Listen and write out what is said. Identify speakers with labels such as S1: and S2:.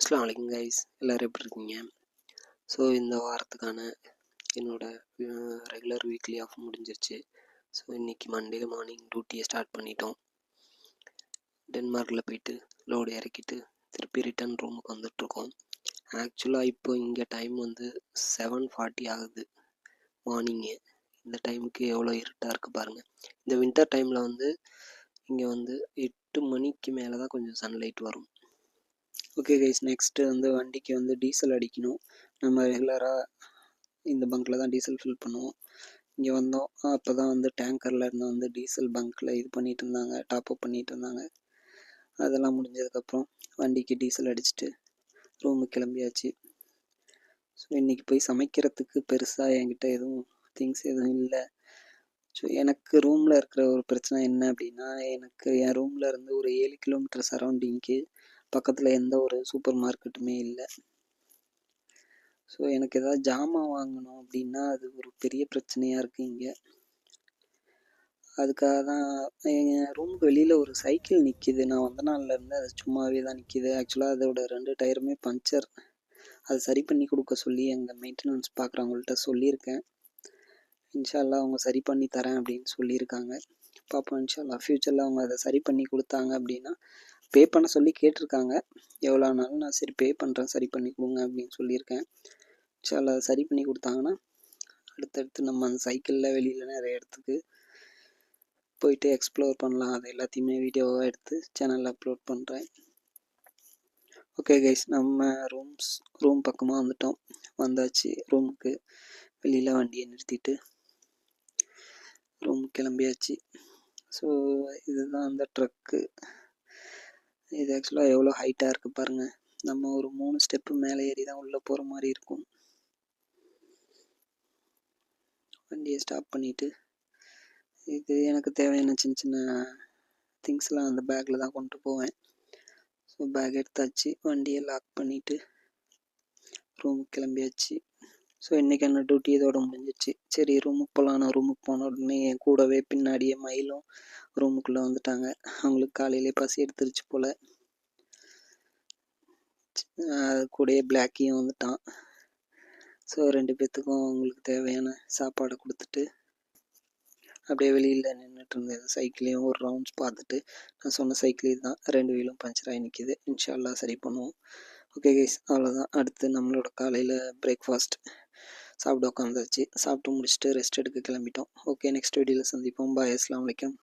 S1: அஸ்லாம் வலைக்கம் கைஸ் எல்லோரும் எப்படி இருக்கீங்க? ஸோ இந்த வாரத்துக்கான என்னோடய ரெகுலர் வீக்லி ஆஃப் முடிஞ்சிருச்சு. ஸோ இன்றைக்கி மண்டேல மார்னிங் டியூட்டியை ஸ்டார்ட் பண்ணிட்டோம். டென்மார்க்கில் போயிட்டு லோடு இறக்கிட்டு திருப்பி ரிட்டர்ன் ரூமுக்கு வந்துட்ருக்கோம் ஆக்சுவலாக இப்போ இங்கே டைம் வந்து செவன் ஃபார்ட்டி ஆகுது. மார்னிங்கு இந்த டைமுக்கு எவ்வளோ இருட்டாக இருக்குது பாருங்கள் இந்த வின்டர் டைமில் வந்து இங்கே வந்து எட்டு மணிக்கு மேலே தான் கொஞ்சம் சன்லைட் வரும். ஓகே கைஸ் நெக்ஸ்ட்டு வந்து வண்டிக்கு வந்து டீசல் அடிக்கணும். நம்ம ரெகுலராக இந்த பங்க்கில் தான் டீசல் ஃபில் பண்ணுவோம். இங்கே வந்தோம். அப்போ தான் வந்து டேங்கரில் இருந்து வந்து டீசல் பங்க்கில் இது பண்ணிகிட்டு இருந்தாங்க. டாப் அப் பண்ணிகிட்டு இருந்தாங்க. அதெல்லாம் முடிஞ்சதுக்கப்புறம் வண்டிக்கு டீசல் அடிச்சுட்டு ரூமுக்கு கிளம்பியாச்சு. ஸோ இன்றைக்கி போய் சமைக்கிறதுக்கு பெருசாக என்கிட்ட எதுவும் திங்ஸ் எதுவும் இல்லை. ஸோ எனக்கு ரூமில் இருக்கிற ஒரு பிரச்சனை என்ன அப்படின்னா எனக்கு என் ரூமில் இருந்து ஒரு ஏழு கிலோமீட்டர் சரௌண்டிங்க்கு பக்கத்தில் எந்த ஒரு சூப்பர் மார்க்கெட்டுமே இல்லை. ஸோ எனக்கு எதாவது ஜாமான் வாங்கணும் அப்படின்னா அது ஒரு பெரிய பிரச்சனையாக இருக்குது இங்கே. அதுக்காக தான் எங்கள் ரூமுக்கு வெளியில் ஒரு சைக்கிள் நிற்கிது நான் வந்த நாள்லேருந்து அது சும்மாவே தான் நிற்கிது ஆக்சுவலாக அதோட ரெண்டு டயருமே பஞ்சர் அது சரி பண்ணி கொடுக்க சொல்லி எங்கள் மெயின்டெனன்ஸ் பார்க்குறவங்கள்ட்ட சொல்லியிருக்கேன். இன்ஷால்லா அவங்க சரி பண்ணி தரேன் அப்படின்னு சொல்லியிருக்காங்க. பார்ப்போம் இன்ஷால்லா. ஃப்யூச்சரில் அவங்க அதை சரி பண்ணி கொடுத்தாங்க அப்படின்னா பே பண்ண சொல்லி கேட்டிருக்காங்க. எவ்வளோ ஆனாலும் நான் சரி பே பண்ணுறேன் சரி பண்ணி கொடுங்க அப்படின்னு சொல்லியிருக்கேன். சில சரி பண்ணி கொடுத்தாங்கன்னா அடுத்தடுத்து நம்ம அந்த சைக்கிளில் வெளியில் நிறைய இடத்துக்கு போயிட்டு எக்ஸ்ப்ளோர் பண்ணலாம். அது எல்லாத்தையுமே வீடியோவாக எடுத்து சேனலில் அப்லோட் பண்ணுறேன் ஓகே கைஸ் நம்ம ரூம்ஸ் ரூம் பக்கமாக வந்துட்டோம். வந்தாச்சு ரூமுக்கு வெளியில் வண்டியை நிறுத்திட்டு ரூம் கிளம்பியாச்சு. ஸோ இதுதான் அந்த ட்ரக்கு இது ஆக்சுவலாக எவ்வளோ ஹைட்டாக இருக்குது பாருங்கள் நம்ம ஒரு மூணு ஸ்டெப்பு மேலே ஏறி தான் உள்ளே போகிற மாதிரி இருக்கும். வண்டியை ஸ்டாப் பண்ணிவிட்டு இது எனக்கு தேவையான சின்ன சின்ன திங்ஸ்லாம் அந்த பேக்கில் தான் கொண்டு போவேன். ஸோ பேக் எடுத்தாச்சு. வண்டியை லாக் பண்ணிவிட்டு ரூமுக்கு கிளம்பியாச்சு. ஸோ இன்றைக்கான டியூட்டி இதோட முடிஞ்சிச்சு. சரி ரூமுக்கு போகலாம் நான் ரூமுக்கு போன உடனே என் கூடவே பின்னாடியே மயிலும் ரூமுக்குள்ளே வந்துட்டாங்க. அவங்களுக்கு காலையிலே பசி எடுத்துருச்சு போல். அது கூடயே பிளாக்கியும் வந்துட்டான். ஸோ ரெண்டு பேர்த்துக்கும் அவங்களுக்கு தேவையான சாப்பாடை கொடுத்துட்டு அப்படியே வெளியில் நின்றுட்டு இருந்தது சைக்கிளையும் ஒரு ரவுண்ட்ஸ் பார்த்துட்டு நான் சொன்ன சைக்கிள் தான் ரெண்டு வீலும் பஞ்சர் ஆகி நிற்கிது இன்ஷால்லா சரி பண்ணுவோம். ஓகே கைஸ் அவ்வளோதான் அடுத்து நம்மளோட காலையில் பிரேக்ஃபாஸ்ட் சாப்பிட உட்காந்தாச்சு சாப்பிட்டு முடிச்சுட்டு ரெஸ்ட் எடுக்க கிளம்பிட்டோம். ஓகே நெக்ஸ்ட் வீடியோவில் சந்திப்போம். பாய் அஸ்லாம் வலைக்கம்